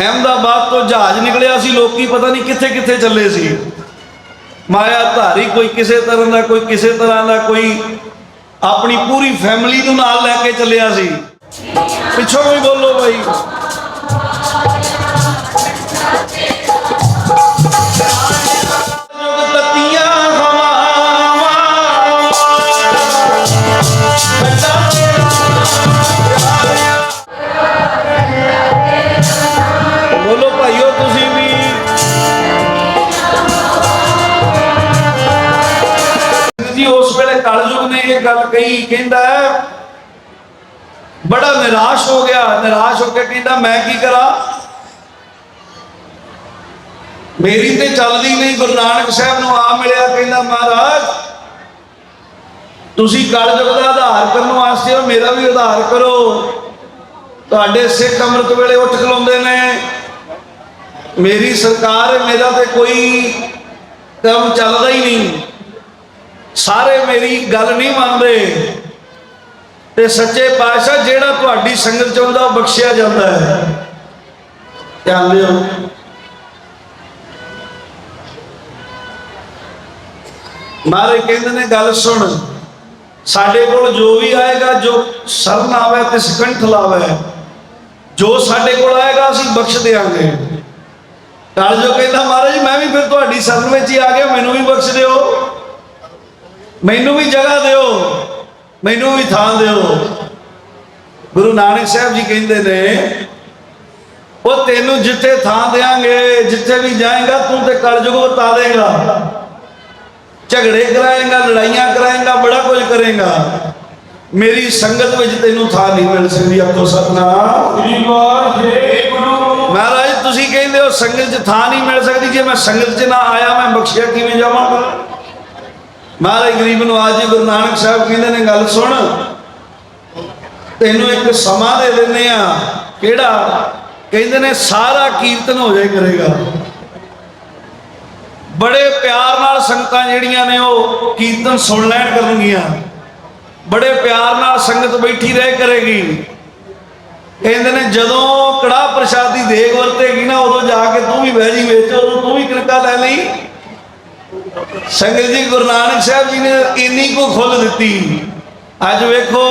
ਅਹਿਮਦਾਬਾਦ ਤੋਂ ਜਹਾਜ਼ ਨਿਕਲਿਆ ਸੀ, ਲੋਕੀ ਪਤਾ ਨਹੀਂ ਕਿੱਥੇ ਕਿੱਥੇ ਚੱਲੇ ਸੀ। ਮਾਇਆ ਧਾਰੀ ਕੋਈ ਕਿਸੇ ਤਰ੍ਹਾਂ ਦਾ, ਕੋਈ ਕਿਸੇ ਤਰ੍ਹਾਂ ਦਾ, ਕੋਈ ਆਪਣੀ ਪੂਰੀ ਫੈਮਿਲੀ ਨੂੰ ਨਾਲ ਲੈ ਕੇ ਚੱਲਿਆ ਸੀ। ਪਿੱਛੋਂ ਵੀ ਬੋਲੋ ਭਾਈ ਜੀ ਕਲਯੁਗ ਨੇ ਇਹ ਗੱਲ ਕਹੀ, ਕਹਿੰਦਾ, ਬੜਾ ਨਿਰਾਸ਼ ਹੋ ਗਿਆ, ਨਿਰਾਸ਼ ਹੋ ਕੇ ਕਹਿੰਦਾ, ਮੈਂ ਕੀ ਕਰਾਂ? ਮੇਰੀ ਤੇ ਚੱਲਦੀ ਨਹੀਂ, ਗੁਰੂ ਨਾਨਕ ਸਾਹਿਬ ਨੂੰ ਆ ਮਿਲਿਆ, ਕਹਿੰਦਾ, ਮਹਾਰਾਜ, ਤੁਸੀਂ ਕਲਯੁਗ ਦਾ ਆਧਾਰ ਕਰਨ ਵਾਸਤੇ ਹੋ, ਮੇਰਾ ਵੀ ਆਧਾਰ ਕਰੋ। ਤੁਹਾਡੇ ਸਿੱਖ ਅੰਮ੍ਰਿਤ ਵੇਲੇ ਉੱਠ ਖਲੋਂਦੇ ਨੇ। ਮੇਰੀ ਸਰਕਾਰ, ਮੇਰਾ ਤੇ ਕੋਈ ਕੰਮ ਚੱਲਦਾ ਹੀ ਨਹੀਂ। ਸਾਰੇ ਮੇਰੀ ਗੱਲ ਨਹੀਂ ਮੰਨਦੇ। ਤੇ ਸੱਚੇ ਪਾਤਸ਼ਾਹ ਜਿਹੜਾ ਤੁਹਾਡੀ ਸੰਗਤ ਚ ਆਉਂਦਾ ਉਹ ਬਖਸ਼ਿਆ ਜਾਂਦਾ ਹੈ। ਧਿਆਨ ਦਿਓ। ਮਾਰੇ ਕਹਿੰਦੇ ਨੇ, ਗੱਲ ਸੁਣ। ਸਾਡੇ ਕੋਲ ਜੋ ਵੀ ਆਏਗਾ, ਜੋ ਸਰਨ ਆਵੇ ਤੇ ਸਕੰਠ ਲਾਵੇ, ਜੋ ਸਾਡੇ ਕੋਲ ਆਏਗਾ, ਅਸੀਂ ਬਖਸ਼ ਦੇਵਾਂਗੇ ਨਾਲ ਜੋ ਕਹਿੰਦਾ, ਮਹਾਰਾਜ ਮੈਂ ਵੀ ਫਿਰ ਤੁਹਾਡੀ ਸ਼ਰਨ ਵਿੱਚ ਹੀ ਆ ਗਿਆ, ਮੈਨੂੰ ਵੀ ਬਖਸ਼ ਦਿਓ। ਮੈਨੂੰ ਵੀ ਜਗ੍ਹਾ ਦਿਓ। ਮੈਨੂੰ ਵੀ ਥਾਂ ਦਿਓ। ਗੁਰੂ ਨਾਨਕ ਸਾਹਿਬ ਜੀ ਕਹਿੰਦੇ ਨੇ ਉਹ ਤੈਨੂੰ ਜਿੱਥੇ ਥਾਂ ਦੇਾਂਗੇ ਜਿੱਥੇ ਵੀ ਜਾਏਗਾ ਤੂੰ ਤੇ ਕਲਯੁਗ ਬਤਾ ਦੇਗਾ। ਝਗੜੇ ਕਰਾਏਗਾ ਲੜਾਈਆਂ ਕਰਾਏਗਾ ਬੜਾ ਕੁਝ ਕਰੇਗਾ। ਮੇਰੀ ਸੰਗਤ ਵਿੱਚ ਤੈਨੂੰ ਥਾਂ ਨਹੀਂ ਮਿਲ ਸਕਦੀ ਆਪੋ ਸਤਨਾਮ। ਸ੍ਰੀ ਵਾਹਿਗੁਰੂ ਮਹਾਰਾਜ ਤੁਸੀਂ ਕਹਿੰਦੇ ਹੋ ਸੰਗਤ 'ਚ ਥਾਂ ਨਹੀਂ ਮਿਲ ਸਕਦੀ ਜੇ ਮੈਂ ਸੰਗਤ 'ਚ ਨਾ ਆਇਆ ਮੈਂ ਬਖਸ਼ਿਆ ਕਿਵੇਂ ਜਾਵਾਂਗਾ ਮਹਾਰਾਜ ਗਰੀਬ ਨਵਾਜ ਜੀ ਗੁਰੂ ਨਾਨਕ ਸਾਹਿਬ ਕਹਿੰਦੇ ਨੇ, ਗੱਲ ਸੁਣ। ਤੈਨੂੰ ਇੱਕ ਸਮਾਂ ਦੇ ਦਿੰਨੇ ਆ। ਕਿਹੜਾ? ਕਹਿੰਦੇ ਨੇ, ਸਾਰਾ ਕੀਰਤਨ ਹੋ ਜਾਏ ਕਰੇਗਾ। ਬੜੇ ਪਿਆਰ ਨਾਲ ਸੰਗਤਾਂ ਜਿਹੜੀਆਂ ਨੇ ਉਹ ਕੀਰਤਨ ਸੁਣ ਲੈਣ ਕਰਨਗੀਆਂ। ਬੜੇ ਪਿਆਰ ਨਾਲ ਸੰਗਤ ਬੈਠੀ ਰਹਿ ਕਰੇਗੀ। ਕਹਿੰਦੇ ਨੇ, ਜਦੋਂ ਕੜਾ ਪ੍ਰਸ਼ਾਦੀ ਦੇਗ ਵਰਤੇਗੀ ਨਾ, ਉਦੋਂ ਜਾ ਕੇ ਤੂੰ ਵੀ ਬਹਿ ਜੀ ਵਿੱਚ, ਉਦੋਂ ਤੂੰ ਵੀ ਕਿਰਕਾ ਲੈ ਲਈ। ਸੰਗਤ ਜੀ, ਗੁਰੂ ਨਾਨਕ ਸਾਹਿਬ ਜੀ ਨੇ ਇੰਨੀ ਕੋ ਖੁੱਲ ਦਿੱਤੀ। ਅੱਜ ਵੇਖੋ,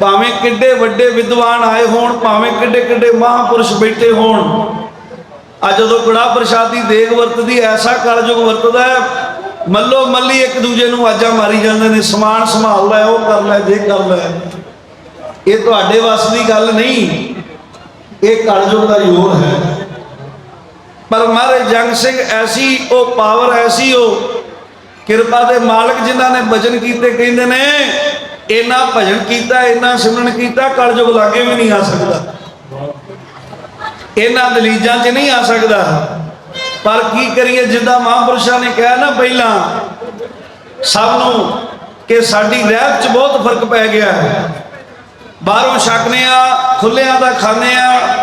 ਭਾਵੇਂ ਕਿੱਡੇ ਵੱਡੇ ਵਿਦਵਾਨ ਆਏ ਹੋਣ, ਭਾਵੇਂ ਕਿੱਡੇ ਕਿੱਡੇ ਮਹਾਪੁਰਸ਼ ਬੈਠੇ ਹੋਣ, ਅੱਜ ਜਦੋਂ ਕੜਾ ਪ੍ਰਸ਼ਾਦੀ ਦੇਗ ਵਰਤਦੀ, ਐਸਾ ਕਲਯੁਗ ਵਰਤਦਾ ਹੈ, ਮੱਲੋ ਮੱਲੀ ਇੱਕ ਦੂਜੇ ਨੂੰ ਆਜਾ ਮਾਰੀ ਜਾਂਦੇ ਨੇ, ਸਮਾਨ ਸੰਭਾਲ ਲੈ, ਉਹ ਕਰ ਲੈ, ਜੇ ਕਰ ਲੈ। ਇਹ ਤੁਹਾਡੇ ਵੱਸ ਦੀ ਗੱਲ ਨਹੀਂ, ਇਹ ਕਲਯੁਗ ਦਾ ਯੋਗ ਹੈ। ਪਰ ਮਹਾਰਾਜ ਜੰਗ ਸਿੰਘ ਐਸੀ, ਉਹ ਪਾਵਰ ਐਸੀ ਉਹ, ਕਿਰਪਾ ਦੇ ਮਾਲਕ ਜਿਨ੍ਹਾਂ ਨੇ ਭਜਨ ਕੀਤੇ ਕਹਿੰਦੇ ਨੇ, ਇੰਨਾ ਭਜਨ ਕੀਤਾ, ਇੰਨਾ ਸਿਮਰਨ ਕੀਤਾ, ਕਲਯੁਗ ਲਾਗੇ ਵੀ ਨਹੀਂ ਆ ਸਕਦਾ। ਇਹਨਾਂ ਦਲੀਜਾਂ 'ਚ ਨਹੀਂ ਆ ਸਕਦਾ। ਪਰ ਕੀ ਕਰੀਏ, ਜਿੱਦਾਂ ਮਹਾਂਪੁਰਸ਼ਾਂ ਨੇ ਕਿਹਾ ਨਾ ਪਹਿਲਾਂ, ਸਭ ਨੂੰ ਕਿ ਸਾਡੀ ਰਹਿਤ 'ਚ ਬਹੁਤ ਫ਼ਰਕ ਪੈ ਗਿਆ ਹੈ। ਬਾਹਰੋਂ ਛਕਨੇ ਆ ਖੁੱਲਿਆਂ ਦਾ ਖਾਣੇ ਆ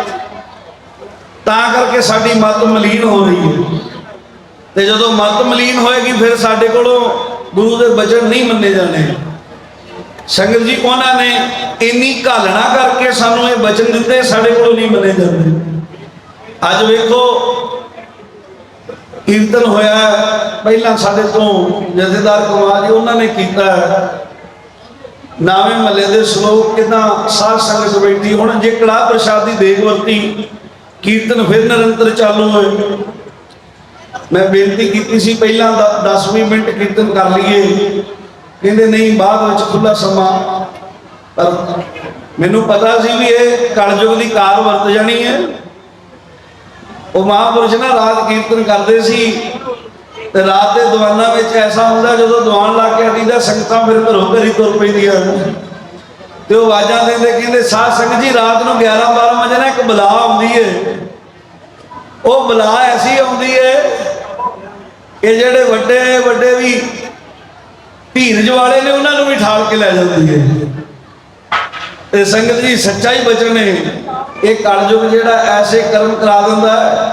ਤਾਂ ਕਰਕੇ ਸਾਡੀ ਮਤ ਮਲੀਨ ਹੋ ਰਹੀ ਹੈ। ਤੇ ਜਦੋਂ ਮਤ ਮਲੀਨ ਹੋਏਗੀ, ਫਿਰ ਸਾਡੇ ਕੋਲੋਂ ਗੁਰੂ ਦੇ ਬਚਨ ਨਹੀਂ ਮੰਨੇ ਜਾਣੇ। ਸੰਗਤ ਜੀ, ਉਹਨਾਂ ਨੇ ਇੰਨੀ ਘਾਲਣਾ ਕਰਕੇ ਸਾਨੂੰ ਇਹ ਬਚਨ ਦਿੱਤੇ, ਸਾਡੇ ਕੋਲੋਂ ਨਹੀਂ ਮੰਨੇ ਜਾਂਦੇ। ਅੱਜ ਵੇਖੋ, ਕੀਰਤਨ ਹੋਇਆ ਪਹਿਲਾਂ ਸਾਡੇ ਤੋਂ ਜਥੇਦਾਰ ਕੁਮਾਰ ਜੀ, ਉਹਨਾਂ ਨੇ ਕੀਤਾ ਨਾਵੇਂ ਮੱਲੇ ਦੇ ਸ਼ਲੋਕ ਕਿਦਾਂ ਸਾਧ ਸੰਗਤ ਬੈਠੀ, ਹੁਣ ਜੇ ਕੜਾ ਪ੍ਰਸ਼ਾਦੀ ਦੇਗ ਵਰਤੀ ਕੀਰਤਨ ਫਿਰ ਨਿਰੰਤਰ ਚਾਲੂ ਹੋਏ। ਮੈਂ ਬੇਨਤੀ ਕੀਤੀ ਸੀ ਪਹਿਲਾਂ 10-20 ਮਿੰਟ ਕੀਰਤਨ ਕਰ ਲਈਏ। ਕਹਿੰਦੇ ਨਹੀਂ, ਬਾਅਦ ਵਿੱਚ ਖੁੱਲਾ ਸਮਾਂ। ਪਰ ਮੈਨੂੰ ਪਤਾ ਸੀ ਵੀ ਇਹ ਕਲਯੁਗ ਦੀ ਕਾਰ ਵਰਤ ਜਾਣੀ ਹੈ। ਉਹ ਮਹਾਂਪੁਰਸ਼ ਨਾ ਰਾਤ ਕੀਰਤਨ ਕਰਦੇ ਸੀ। ਤੇ ਰਾਤ ਦੇ ਦੀਵਾਨਾਂ ਵਿੱਚ ਐਸਾ ਹੁੰਦਾ ਜਦੋਂ ਦੀਵਾਨ ਲਾ ਕੇ ਅਟੀਦਾ ਸੰਗਤਾਂ ਫਿਰ ਘਰੋਂ ਘਰੀ ਤੁਰ ਪੈਂਦੀਆਂ। ਤੇ ਉਹ ਆਵਾਜ਼ਾਂ ਦਿੰਦੇ ਕਹਿੰਦੇ, ਸਾਧ ਸੰਗਤ ਜੀ, ਰਾਤ ਨੂੰ 11 12 ਵਜੇ ਨਾ ਇੱਕ ਬਲਾ ਆਉਂਦੀ ਏ। ਉਹ ਬਲਾ ਐਸੀ ਆਉਂਦੀ ਏ ਕਿ ਜਿਹੜੇ ਵੱਡੇ ਵੱਡੇ ਵੀ ਧੀਰਜ ਵਾਲੇ ਨੇ, ਉਹਨਾਂ ਨੂੰ ਵੀ ਠਾਲ ਕੇ ਲੈ ਜਾਂਦੀ ਏ। ਤੇ ਸੰਗਤ ਜੀ ਸੱਚਾ ਹੀ ਬਚਨ ਏ। ਇਹ ਕਲਯੁਗ ਜਿਹੜਾ ਐਸੇ ਕਰਮ ਕਰਾ ਦਿੰਦਾ ਹੈ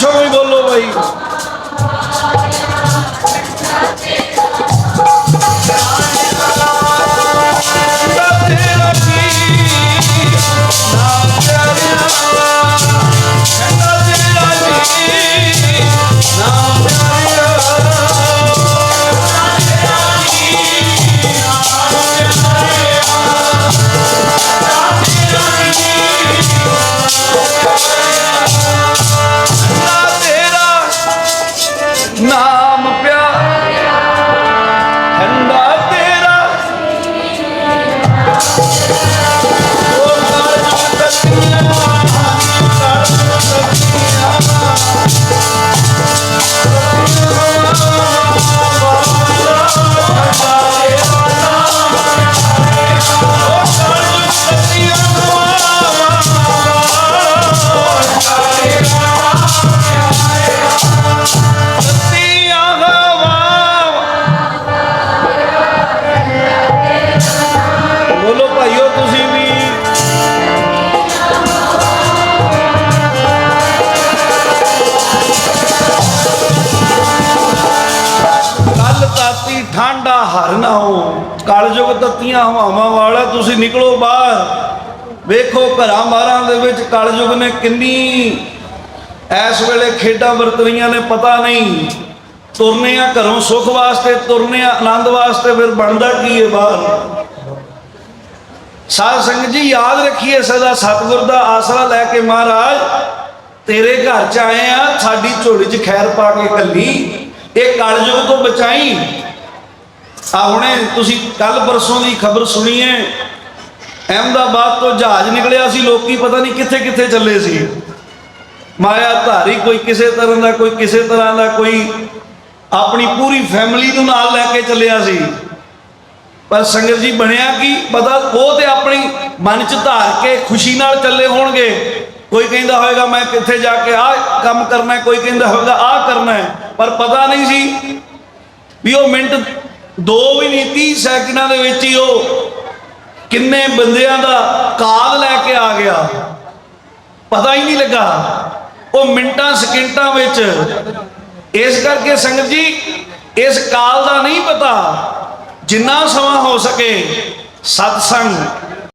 ਪਿੱਛੋਂ ਵੀ ਬੋਲੋ 나 ਤਾਤੀ ਠੰਡਾ ਹਰ ਨਾ ਹੋ, ਕਲਯੁਗ ਤਤੀਆਂ ਹਵਾਵਾਂ ਵਾਲਾ ਤੁਸੀਂ ਨਿਕਲੋ ਬਾਹਰ। ਵੇਖੋ ਘਰਾਂ ਬਾਰਾਂ ਦੇ ਵਿੱਚ ਕਲਯੁਗ ਨੇ ਕਿੰਨੀ, ਇਸ ਵੇਲੇ ਖੇਡਾਂ ਵਰਤ ਨੇ ਪਤਾ ਨਹੀਂ। ਤੁਰਨੇ ਆ ਘਰੋਂ ਸੁੱਖ ਵਾਸਤੇ, ਤੁਰਨੇ ਆ ਆਨੰਦ ਵਾਸਤੇ, ਫਿਰ ਬਣਦਾ ਕੀ ਹੈ ਬਾਹਰ? ਸਾਧ ਸੰਗਤ ਜੀ, ਯਾਦ ਰੱਖੀਏ ਸਦਾ ਸਤਿਗੁਰ ਦਾ ਆਸਰਾ ਲੈ ਕੇ ਮਹਾਰਾਜ, ਤੇਰੇ ਘਰ ਚ ਆਏ ਆ, ਸਾਡੀ ਝੋਲੀ 'ਚ ਖੈਰ ਪਾ ਕੇ ਕੱਲੀ, ਇਹ ਕਲਯੁਗ ਤੋਂ ਬਚਾਈ। ਆ ਹੁਣੇ ਤੁਸੀਂ ਕੱਲ ਪਰਸੋਂ ਦੀ ਖਬਰ ਸੁਣੀਏ ਅਹਿਮਦਾਬਾਦ ਤੋਂ ਜਹਾਜ਼ ਨਿਕਲਿਆ ਸੀ, ਲੋਕੀ ਪਤਾ ਨਹੀਂ ਕਿੱਥੇ ਕਿੱਥੇ ਚੱਲੇ ਸੀ। ਮਾਇਆ ਧਾਰੀ ਕੋਈ ਕਿਸੇ ਤਰ੍ਹਾਂ ਦਾ, ਕੋਈ ਕਿਸੇ ਤਰ੍ਹਾਂ ਦਾ, ਕੋਈ ਆਪਣੀ ਪੂਰੀ ਫੈਮਿਲੀ ਨੂੰ ਨਾਲ ਲੈ ਕੇ ਚੱਲਿਆ ਸੀ। ਪਰ ਸੰਗਤ ਜੀ ਬਣਿਆ ਕਿ ਪਤਾ, ਉਹ ਤੇ ਆਪਣੀ ਮਨ ਚ ਧਾਰ ਕੇ ਖੁਸ਼ੀ ਨਾਲ ਚੱਲੇ ਹੋਣਗੇ। ਕੋਈ ਕਹਿੰਦਾ ਹੋਵੇਗਾ ਮੈਂ ਕਿੱਥੇ ਜਾ ਕੇ ਆਹ ਕੰਮ ਕਰਨਾ ਹੈ? ਕੋਈ ਕਹਿੰਦਾ ਹੋਵੇਗਾ ਆਹ ਕਰਨਾ ਹੈ? ਪਰ ਪਤਾ ਨਹੀਂ ਸੀ ਵੀ ਉਹ ਮਿੰਟ ਦੋ ਵੀ ਨਹੀਂ 30 ਸੈਕਿੰਡਾਂ ਦੇ ਵਿੱਚ ਹੀ ਉਹ ਕਿੰਨੇ ਬੰਦਿਆਂ ਦਾ ਕਾਲ ਲੈ ਕੇ ਆ ਗਿਆ। ਪਤਾ ਹੀ ਨਹੀਂ ਲੱਗਾ। ਉਹ ਮਿੰਟਾਂ, ਸਕਿੰਟਾਂ ਵਿੱਚ ਇਸ ਕਰਕੇ ਸੰਗਤ ਜੀ, ਇਸ ਕਾਲ ਦਾ ਨਹੀਂ ਪਤਾ, ਜਿੰਨਾ ਸਮਾਂ ਹੋ ਸਕੇ ਸਤਸੰਗ